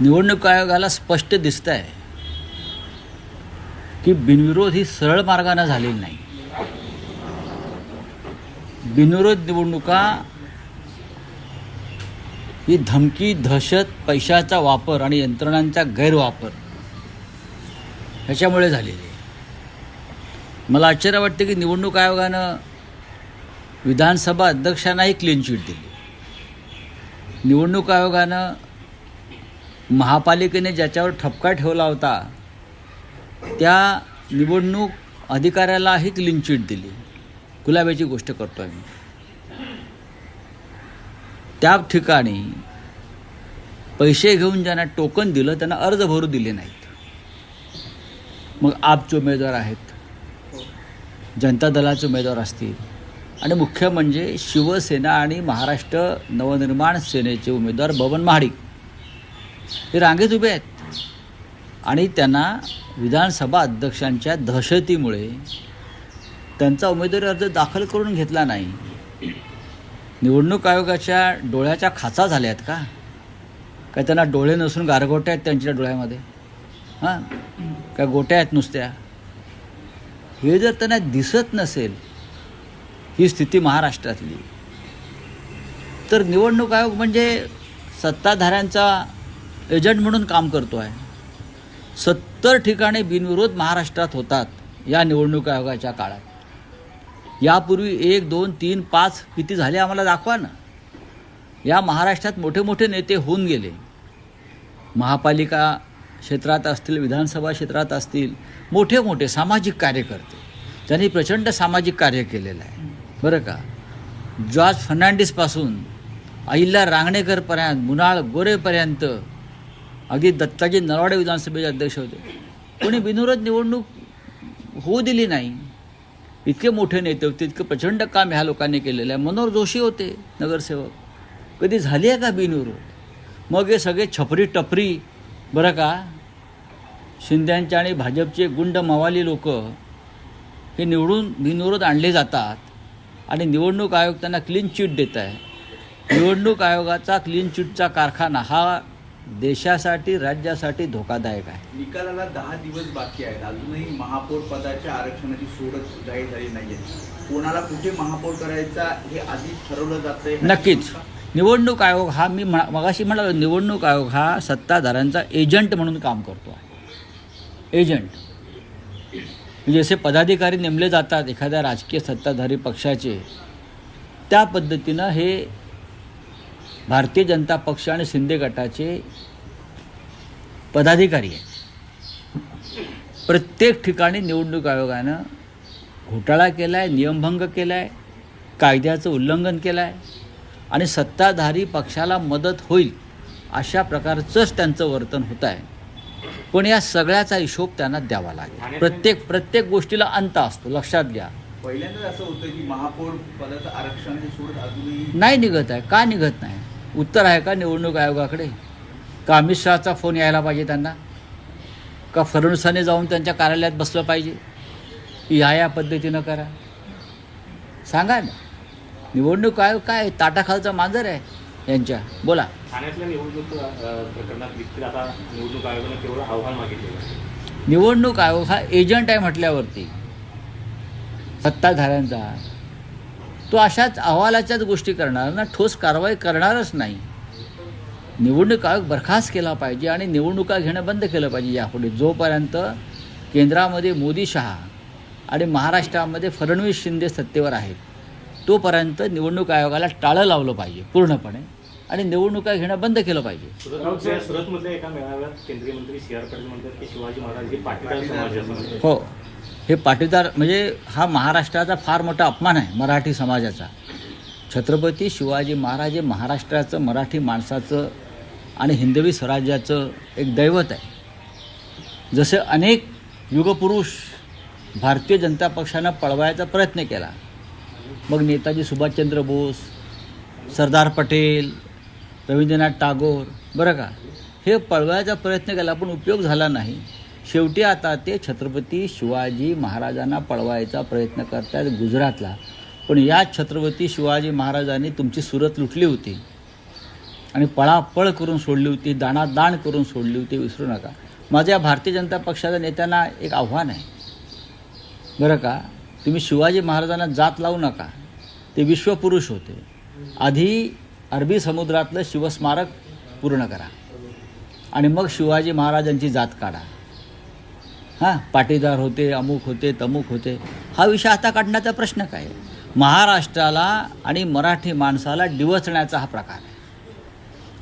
निवडणूक आयोगाला स्पष्ट दिसत आहे की बिनविरोध ही सरळ मार्गानं झालेली नाही. बिनविरोध निवडणुका ही धमकी दहशत पैशाचा वापर आणि यंत्रणांचा गैरवापर ह्याच्यामुळे झालेली आहे. मला आश्चर्य वाटते की निवडणूक आयोगानं विधानसभा अध्यक्षांनाही क्लीन चिट दिली. निवडणूक आयोगानं महापालिकेने ज्याच्यावर ठपका ठेवला होता त्या निवडणूक अधिकाऱ्यालाही क्लीन चिट दिली. गुलाबाची गोष्ट करतो आहे मी. त्या ठिकाणी पैसे घेऊन ज्यांना टोकन दिलं त्यांना अर्ज भरू दिले नाहीत. मग आपचे उमेदवार आहेत. जनता दलाचे उमेदवार असतील. आणि मुख्य म्हणजे शिवसेना आणि महाराष्ट्र नवनिर्माण सेनेचे उमेदवार बबन महाडिक. हे रांगेत उभे आहेत. आणि त्यांना विधानसभा अध्यक्षांच्या दहशतीमुळे त्यांचा उमेदवारी अर्ज दाखल करून घेतला नाही. निवडणूक आयोगाच्या डोळ्याच्या खाचा झाल्या आहेत का? काय त्यांना डोळे नसून गारगोट्या आहेत त्यांच्या डोळ्यामध्ये? हां? काय गोट्या आहेत नुसत्या? हे जर त्यांना दिसत नसेल ही स्थिती महाराष्ट्रातली. तर निवडणूक आयोग म्हणजे सत्ताधाऱ्यांचा एजंट म्हणून काम करतो आहे सत्तर ठिकाणी बिनविरोध महाराष्ट्रात होतात या निवडणूक आयोगाच्या काळात. यापूर्वी एक दोन तीन पाच किती झाले आम्हाला दाखवा ना. या महाराष्ट्रात मोठे मोठे नेते होऊन गेले. महापालिका क्षेत्रात असतील विधानसभा क्षेत्रात असतील मोठे मोठे सामाजिक कार्यकर्ते. त्यांनी प्रचंड सामाजिक कार्य केलेलं आहे. बरं का? जॉर्ज फर्नांडिसपासून अहिल्या रांगणेकरपर्यंत मुनाळ गोरेपर्यंत अगदी दत्ताजी नरवाडे विधानसभेचे अध्यक्ष होते. कोणी बिनविरोध निवडणूक होऊ दिली नाही. इतके मोठे नेते होते इतकं प्रचंड काम ह्या लोकांनी केलेलं आहे. मनोहर जोशी होते नगरसेवक. कधी झाली आहे का बिनविरोध? मग हे सगळे छपरी टपरी बरं का? शिंद्यांचे आणि भाजपचे गुंड मवाली लोक हे निवडून बिनविरोध आणले जातात आणि निवडणूक आयोग त्यांना क्लीन चिट देत आहे. निवडणूक आयोगाचा क्लीन चिटचा कारखाना हा देशासाठी राज्यासाठी धोकादायक आहे. निकालाला दहा दिवस बाकी आहेत. अजूनही महापौर पदाच्या आरक्षणाची सोडत जाहीर झाली नाहीये. कोणाला कुठे महापौर करायचा हे आधीच ठरवलं जातंय. नक्कीच. निवडणूक आयोग हा मी म्हणा मगाशी म्हणालो निवडणूक आयोग हा सत्ताधाऱ्यांचा एजंट म्हणून काम करतो आहे. एजंट. म्हणजे जसे पदाधिकारी नेमले जातात एखाद्या राजकीय सत्ताधारी पक्षाचे त्या पद्धतीनं हे भारतीय जनता पक्ष आणि शिंदे गटाचे पदाधिकारी आहेत. प्रत्येक ठिकाणी निवडणूक आयोगानं घोटाळा केला आहे नियमभंग केला आहे कायद्याचं उल्लंघन केलं आहे आणि सत्ताधारी पक्षाला मदत होईल अशा प्रकारचंच त्यांचं वर्तन होत आहे पण या सगळ्याचा हिशोब त्यांना द्यावा लागेल. प्रत्येक प्रत्येक गोष्टीला अंत असतो लक्षात घ्या. पहिल्यांदाच असं होतं की महापौर पदाचं अजूनही नाही निघत आहे. का निघत नाही? उत्तर आहे का निवडणूक आयोगाकडे? का अमित शहाचा फोन यायला पाहिजे त्यांना? का फडणवीसांनी जाऊन त्यांच्या कार्यालयात बसलं पाहिजे? की ह्या या पद्धतीनं करा. सांगा ना. निवडणूक आयोग काय ताटाखालचा मांजर आहे यांच्या. बोला. ठाण्यातल्या निवडणूक अ, प्रकरणात देखील आता निवडणूक आयोगानं केवळ आव्हान मागितलेलं आहे. निवडणूक आयोग हा एजंट आहे म्हटल्यावरती. सत्ताधाऱ्यांचा. तो अशाच अहवालाच्याच गोष्टी करणार ना ठोस कारवाई करणारच नाही. निवडणूक आयोग बरखास्त केला पाहिजे आणि निवडणुका घेणं बंद केलं पाहिजे यापुढे. जोपर्यंत केंद्रामध्ये मोदी शहा आणि महाराष्ट्रामध्ये फडणवीस शिंदे सत्तेवर आहेत तोपर्यंत निवडणूक आयोगाला टाळं लावलं पाहिजे पूर्णपणे आणि निवडणुका घेणं बंद केलं पाहिजे. एका मेळाव्यात केंद्रीय मंत्री सी आर पाटील म्हणतात की शिवाजी महाराज हे पाटीदार हो. हे पाटीदार म्हणजे हा महाराष्ट्राचा फार मोठा अपमान आहे मराठी समाजाचा. छत्रपती शिवाजी महाराज हे महाराष्ट्राचं मराठी माणसाचं आणि हिंदवी स्वराज्याचं एक दैवत आहे. जसे अनेक युगपुरुष भारतीय जनता पक्षानं पळवायचा प्रयत्न केला. मग नेताजी सुभाषचंद्र बोस सरदार पटेल रवींद्रनाथ टागोर बरं का? हे पळवायचा प्रयत्न केला पण उपयोग झाला नाही. शेवटी आता ते छत्रपती शिवाजी महाराजांना पळवायचा प्रयत्न करतात गुजरातला. पण या छत्रपती शिवाजी महाराजांनी तुमची सुरत लुटली होती. आणि पळापळ करून सोडली होती दाणादाण करून सोडली होती विसरू नका. माझ्या या भारतीय जनता पक्षाच्या नेत्यांना एक आव्हान आहे. बरं का? तुम्ही शिवाजी महाराजांना जात लावू नका. ते विश्वपुरुष होते. आधी अरबी समुद्रातलं शिवस्मारक पूर्ण करा. आणि मग शिवाजी महाराजांची जात काढा. हां पाटीदार होते अमुक होते तमुक होते. हा विषय आता काढण्याचा प्रश्न काय महाराष्ट्राला आणि मराठी माणसाला डिवचण्याचा हा प्रकार आहे.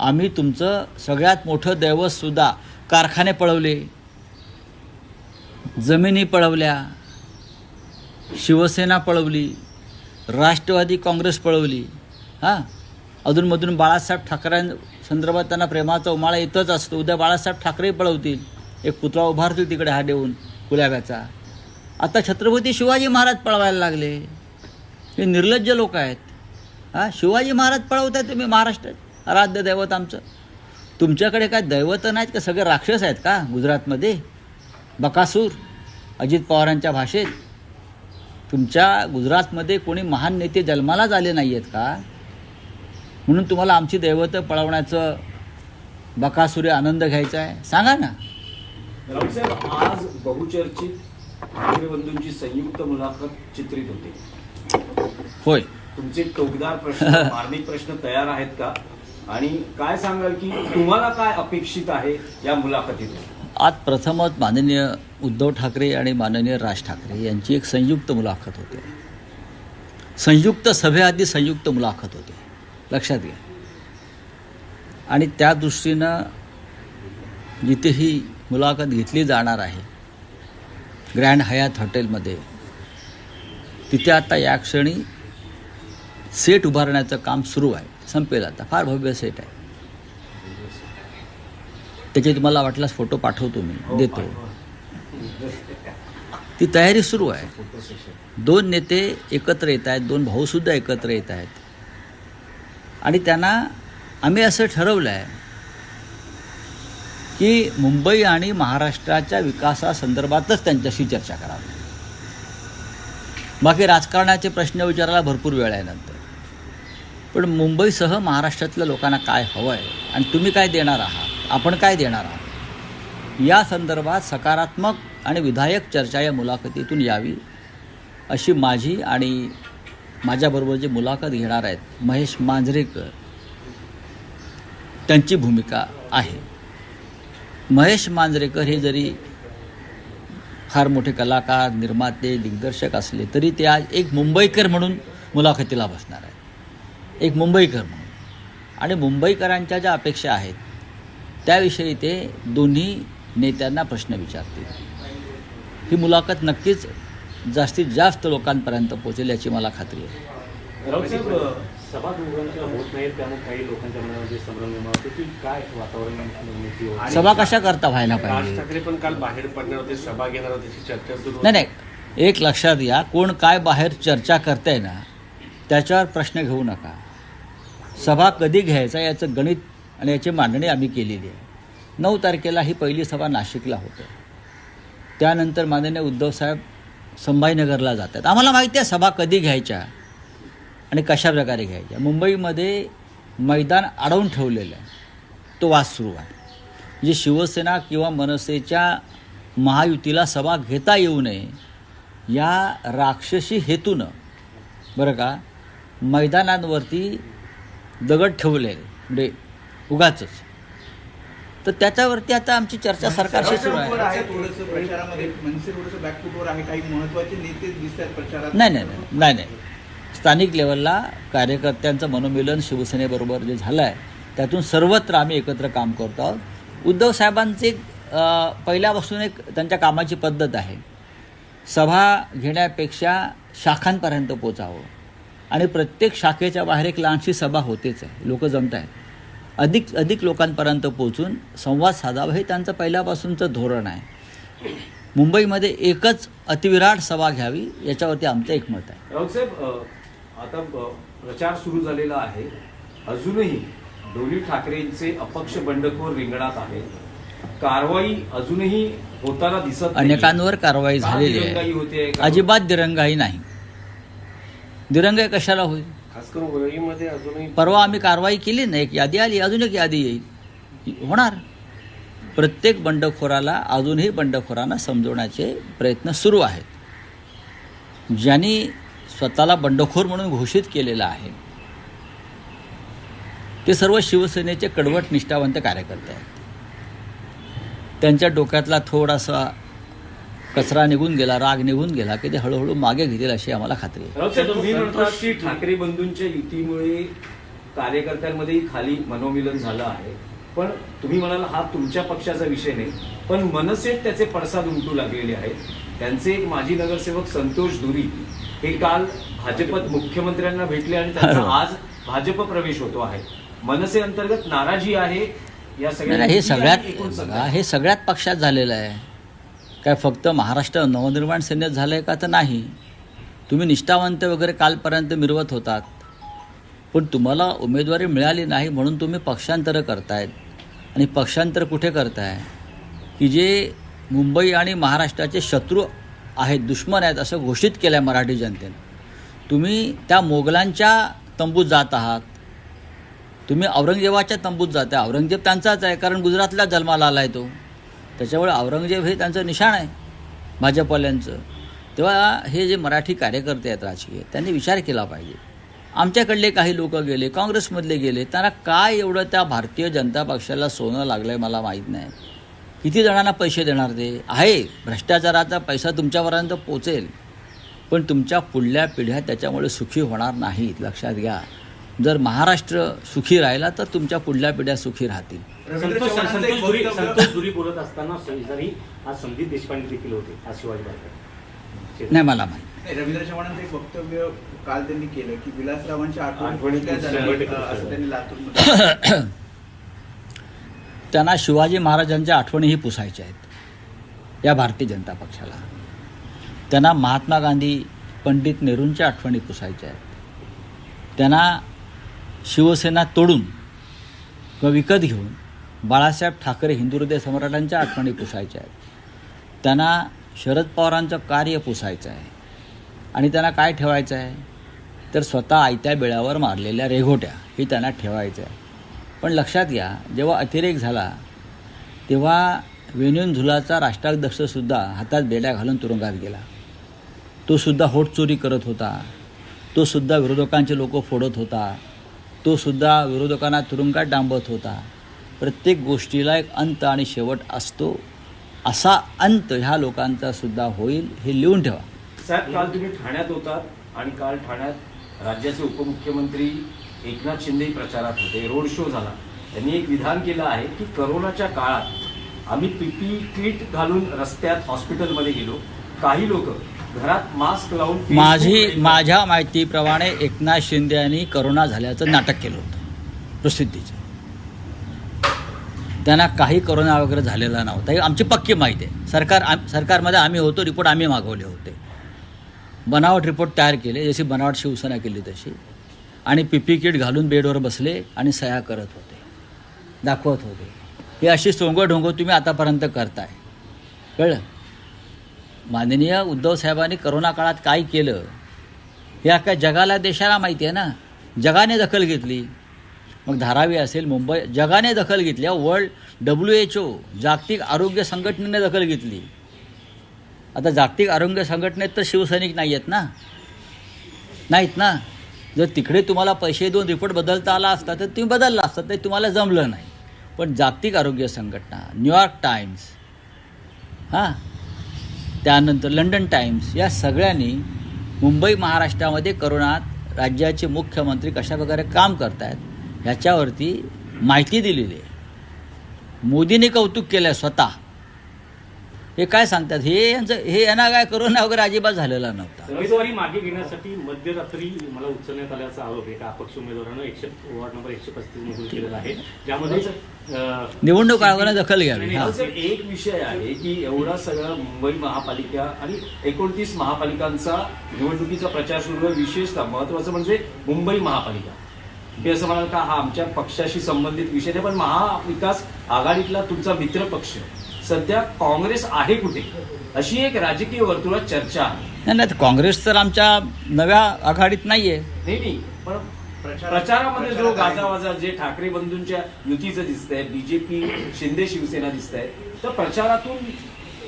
आम्ही तुमचं सगळ्यात मोठं दैवतसुद्धा कारखाने पळवले जमिनी पळवल्या शिवसेना पळवली राष्ट्रवादी काँग्रेस पळवली हां? अधूनमधून बाळासाहेब ठाकरेंसंदर्भात त्यांना प्रेमाचा उमाळा येतच असतो. उद्या बाळासाहेब ठाकरे पळवतील. एक पुतळा उभारतील तिकडे हा देऊन कुलाब्याचा आता छत्रपती शिवाजी महाराज पळवायला लागले. हे निर्लज्ज लोक आहेत. हां शिवाजी महाराज पळवताय तुम्ही महाराष्ट्रात आराध्य दैवत आमचं. तुमच्याकडे काय दैवत नाहीत का? सगळे राक्षस आहेत का गुजरातमध्ये? बकासूर अजित पवारांच्या भाषेत. तुमच्या गुजरातमध्ये कोणी महान नेते जन्मालाच आले नाही आहेत का? म्हणून तुम्हाला आमची दैवतं पळवण्याचं बकासुरे आनंद घ्यायचा आहे. सांगा ना. राऊतसाहेब आज बहुचर्चित ठाकरे बंधूंची संयुक्त मुलाखत चित्रित होते. होय. तुमचे टोकदार प्रश्न मार्मिक प्रश्न तयार आहेत का? आणि काय सांगाल की तुम्हाला काय अपेक्षित आहे या मुलाखतीतून? आज प्रथमच माननीय उद्धव ठाकरे आणि माननीय राज ठाकरे यांची एक संयुक्त मुलाखत होते. संयुक्त सभेआधी संयुक्त मुलाखत होते. लक्षात घ्या. आणि त्या दृष्टीनं जिथे ही मुलाखत घेतली जाणार आहे. ग्रँड हयात हॉटेलमध्ये. तिथे आता या क्षणी सेट उभारण्याचं काम सुरू आहे. संपेल आता. फार भव्य सेट आहे. त्याचे तुम्हाला वाटल्यास फोटो पाठवतो मी. देतो. ती तयारी सुरू आहे. दोन नेते एकत्र येत आहेत. दोन भाऊसुद्धा एकत्र येत आहेत. आणि त्यांना आम्ही असं ठरवलं आहे की मुंबई आणि महाराष्ट्राच्या विकासासंदर्भातच त्यांच्याशी चर्चा करावी. बाकी राजकारणाचे प्रश्न विचारायला भरपूर वेळ आहे नंतर. पण मुंबईसह महाराष्ट्रातल्या लोकांना काय हवं आहे आणि तुम्ही काय देणार आहात? आपण काय देणार आहात? या संदर्भात सकारात्मक आणि विधायक चर्चा या मुलाखतीतून यावी अशी माझी आणि माझ्याबरोबर जे मुलाखत घेणार आहेत महेश मांजरेकर त्यांची भूमिका आहे. महेश मांजरेकर हे जरी फार मोठे कलाकार निर्माते दिग्दर्शक असले तरी ते आज एक मुंबईकर म्हणून मुलाखतीला बसणार आहेत. एक मुंबईकर म्हणून. आणि मुंबईकरांच्या ज्या अपेक्षा आहेत त्याविषयी ते दोन्ही नेत्यांना प्रश्न विचारतील. ही मुलाखत नक्कीच जास्तीत जास्त लोकांपर्यंत पोहोचेल याची मला खात्री आहे. सभा दोघांच्या होत नाहीत त्यामुळे काही लोकांच्या मनामध्ये संभ्रम निर्माण होतो की काय वातावरण निर्मिती होत? सभा कशा करता व्हायला राज पाहिजे? ठाकरे पण काल बाहेर पडणार होते सभा घेणार होते चर्चा सुरू नाही नाही एक लक्षात घ्या कोण काय बाहेर चर्चा करतंय ना त्याच्यावर प्रश्न घेऊ नका. सभा कधी घ्यायचा याचं गणित आणि याची मांडणी आम्ही केलेली आहे. नऊ तारखेला ही पहिली सभा नाशिकला होतं. त्यानंतर माननीय उद्धवसाहेब संभाजीनगरला जातात. आम्हाला माहिती आहे सभा कधी घ्यायच्या? आणि कशा प्रकारे घ्यायच्या? मुंबईमध्ये मैदान अडवून ठेवलेलं आहे. तो वाद सुरू आहे. म्हणजे शिवसेना किंवा मनसेच्या महायुतीला सभा घेता येऊ नये या राक्षसी हेतूनं बरं का मैदानांवरती दगड ठेवले म्हणजे उगाचच. तर त्याच्यावरती आता आमची चर्चा सरकारशी सुरू आहे. नाही नाही नाही नाही. स्थानिक लेवलला कार्यकर्त्यांचं मनोमिलन शिवसेनेबरोबर जे झालं आहे त्यातून सर्वत्र आम्ही एकत्र काम करतो आहोत. उद्धव साहेबांची एक, पहिल्यापासून एक त्यांच्या कामाची पद्धत आहे. सभा घेण्यापेक्षा शाखांपर्यंत पोचावं. आणि प्रत्येक शाखेच्या बाहेर एक लहानशी सभा होतेच आहे. लोक जमत आहेत अधिक अधिक लोकांपर्यंत पोचून संवाद साधावा हे त्यांचं पहिल्यापासूनचं धोरण आहे. मुंबईमध्ये एकच अतिविराट सभा घ्यावी याच्यावरती आमचं एकमत आहे. आता प्रचार सुरू झालेला आहे. अजूनही दोन्ही ठाकरेंचे अपक्ष बंडखोर रिंगणात आहे. कारवाई अजूनही होताना दिसत. अनेकांवर कारवाई झालेली आहे. अजिबात दिरंगाई नाही. दिरंगाई कशाला होईल? खास करून वरळीमध्ये अजूनही परवा आम्ही कारवाई केली नाही एक यादी आली अजून एक यादी येईल. होणार. प्रत्येक बंडखोराला अजूनही बंडखोरांना समजवण्याचे प्रयत्न सुरू आहेत. ज्यांनी स्वतःला बंडखोर म्हणून घोषित केलेलं आहे. ते सर्व शिवसेनेचे कडवट निष्ठावंत कार्यकर्ते आहेत. त्यांच्या डोक्यातला थोडासा कचरा निघून गेला राग निघून गेला की ते हळूहळू मागे घेतील अशी आम्हाला खात्री आहे. तुम्ही की ठाकरे बंधूंच्या युतीमुळे कार्यकर्त्यांमध्ये खाली मनोमिलन झालं आहे. पण तुम्ही म्हणाल हा तुमच्या पक्षाचा विषय नाही पण मनसेत त्याचे पडसाद उमटू लागलेले आहेत. त्यांचे एक माजी नगरसेवक संतोष धुरी हे काल भाजपत मुख्यमंत्र्यांना भेटले आणि त्यांचा. आज भाजप प्रवेश होतो आहे. मनसे अंतर्गत नाराजी आहे या नाही, हे सगळ्या सगळ्यात सगळ्या. हे सगळ्यात पक्षात झालेलं आहे. काय फक्त महाराष्ट्र नवनिर्माण सेनेत झालं आहे का तर नाही. तुम्ही निष्ठावंत वगैरे कालपर्यंत मिरवत होतात. पण तुम्हाला उमेदवारी मिळाली नाही म्हणून तुम्ही पक्षांतरं करतायत. आणि पक्षांतर कुठे करताय? की जे मुंबई आणि महाराष्ट्राचे शत्रू आहेत दुश्मन आहेत असं घोषित केलं आहे मराठी जनतेनं. तुम्ही त्या मोगलांच्या तंबूत जात आहात. तुम्ही औरंगजेबाच्या तंबूत जाता औरंगजेब त्यांचाच आहे कारण गुजरातला जन्माला आला आहे तो. त्याच्यामुळे औरंगजेब हे त्यांचं निशाण आहे भाजपवाल्यांचं. तेव्हा हे जे मराठी कार्यकर्ते आहेत राजकीय त्यांनी विचार केला पाहिजे. आमच्याकडले काही लोक गेले काँग्रेसमधले गेले त्यांना काय एवढं त्या भारतीय जनता पक्षाला सोनं लागलं आहे मला माहीत नाही. किती जणांना पैसे देणार ते? आहे. भ्रष्टाचाराचा पैसा तुमच्यापर्यंत पोचेल. पण तुमच्या पुढल्या पिढ्या त्याच्यामुळे सुखी होणार नाहीत. लक्षात घ्या. जर महाराष्ट्र सुखी राहिला तर तुमच्या पुढल्या पिढ्या सुखी राहतील. बोलत असताना आज संदीप देशपांडे देखील होते आज शिवाजी नाही मला माहीत नाही, रवींद्र चव्हाणांचं एक वक्तव्य काल त्यांनी केलं की विलासरावांच्या आठवणी. असं त्यांनी लातूरमध्ये त्यांना शिवाजी महाराजांच्या आठवणीही पुसायच्या आहेत. या भारतीय जनता पक्षाला. त्यांना महात्मा गांधी पंडित नेहरूंच्या आठवणी पुसायच्या आहेत. त्यांना शिवसेना तोडून किंवा विकत घेऊन बाळासाहेब ठाकरे हिंदू हृदय सम्राटांच्या आठवणी पुसायच्या आहेत. त्यांना शरद पवारांचं कार्य पुसायचं आहे. आणि त्यांना काय ठेवायचं आहे? तर स्वतः आयत्या बेळावर मारलेल्या रेघोट्या ही त्यांना ठेवायचं आहे. पण लक्षात घ्या जेव्हा अतिरेक झाला तेव्हा वेणून राष्ट्राध्यक्षसुद्धा हातात बेड्या घालून तुरुंगात गेला. तो सुद्धा होट चोरी करत होता. तो सुद्धा विरोधकांचे लोक फोडत होता. तो सुद्धा विरोधकांना तुरुंगात डांबत होता. प्रत्येक गोष्टीला एक अंत आणि शेवट असतो. असा अंत ह्या लोकांचा सुद्धा होईल हे लिहून ठेवा. साहेब काल तुम्ही ठाण्यात होतात आणि काल ठाण्यात राज्याचे उपमुख्यमंत्री एकनाथ शिंदे प्रचारात होते रोड शो झाला. त्यांनी एक विधान केलं आहे की करोनाच्या काळात आम्ही पीपी किट घालून रस्त्यात हॉस्पिटलमध्ये गेलो. काही लोक घरात मास्क लावून माझी माझ्या माहितीप्रमाणे एकनाथ शिंदे यांनी करोना झाल्याचं नाटक केलं होतं. प्रसिद्धीचं. त्यांना काही करोना वगैरे झालेला नव्हता. ही आमची पक्की माहिती आहे. सरकार आम सरकारमध्ये आम्ही होतो रिपोर्ट आम्ही मागवले होते. बनावट रिपोर्ट तयार केले जशी बनावट शिवसेना केली तशी. आणि पीपी किट घालून बेडवर बसले आणि सह्या करत होते. दाखवत होते. ही अशी सोंगढोंग तुम्ही आतापर्यंत करताय. कळलं? माननीय उद्धव साहेबांनी करोना काळात काय केलं? हे अख्या जगाला देशाला माहिती आहे ना? जगाने दखल घेतली. मग धारावी असेल मुंबई जगाने दखल घेतली. वर्ल्ड डब्ल्यू एच ओ जागतिक आरोग्य संघटनेने दखल घेतली. आता जागतिक आरोग्य संघटनेत तर शिवसैनिक नाही आहेत ना? नाहीत ना? जर तिकडे तुम्हाला पैसे देऊन रिपोर्ट बदलता आला असता तर तुम्ही बदलला असता ते तुम्हाला जमलं नाही. पण जागतिक आरोग्य संघटना न्यूयॉर्क टाइम्स हां त्यानंतर लंडन टाइम्स या सगळ्यांनी मुंबई महाराष्ट्रामध्ये करोनात राज्याचे मुख्यमंत्री कशा प्रकारे काम करत आहेत ह्याच्यावरती माहिती दिलेली आहे. मोदीने कौतुक केलं आहे स्वतः. हे काय सांगतात? हे यांचं हे यांना काय करोना वगैरे अजिबात झालेला नव्हता. उमेदवारी मागे घेण्यासाठी मध्यरात्री मला उचलण्यात आल्याचा आरोप एका अपक्ष उमेदवारानं एकशे वॉर्ड नंबर एकशे पस्तीस मधून केलेला आहे. ज्यामध्ये निवडणूक आयोगाने दखल घ्यावी. एक विषय आहे की एवढा सगळा मुंबई महापालिका आणि एकोणतीस महापालिकांचा निवडणुकीचा प्रचार सुरू आहे विशेषतः महत्वाचं म्हणजे मुंबई महापालिका. मी असं म्हणाल का हा आमच्या पक्षाशी संबंधित विषय नाही पण महाविकास आघाडीतला तुमचा मित्र पक्ष सध्या काँग्रेस आहे कुठे? अशी एक राजकीय वर्तुळात चर्चा आहे. नाही नाही काँग्रेस तर आमच्या नव्या आघाडीत नाही आहे नाही नाही पण प्रचारामध्ये जो गाजावाजा जे ठाकरे बंधूंच्या युतीचं दिसतंय बीजेपी शिंदे शिवसेना दिसतंय तर प्रचारातून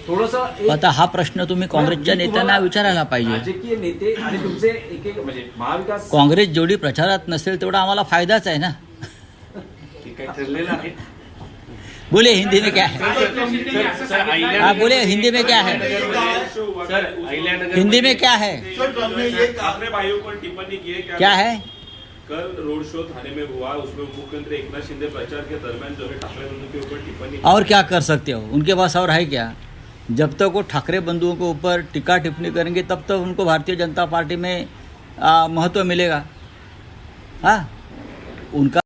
थोडस आता हा प्रश्न तुम्ही काँग्रेसच्या नेत्यांना विचारायला पाहिजे. राजकीय नेते आणि तुमचे एक एक म्हणजे महाविकास काँग्रेस जेवढी प्रचारात नसेल तेवढा आम्हाला फायदाच आहे ना. ते काही ठरलेलं आहे. बोले हिंदी में क्या है? सर, अहिल्यानगर- हाँ, बोले, हिंदी में क्या है? हिंदी में क्या है? ठाकरे भाइयों पर टिप्पणी की है क्या है? कल रोड शो थाने में हुआ उसमें मुख्यमंत्री एकनाथ शिंदे प्रचार के दरमियान जो है ठाकरे बंधु के ऊपर टिप्पणी और क्या कर सकते हो? उनके पास और है क्या? जब तक वो ठाकरे बंधुओं के ऊपर टीका टिप्पणी करेंगे तब तक उनको भारतीय जनता पार्टी में महत्व मिलेगा। हाँ? उनका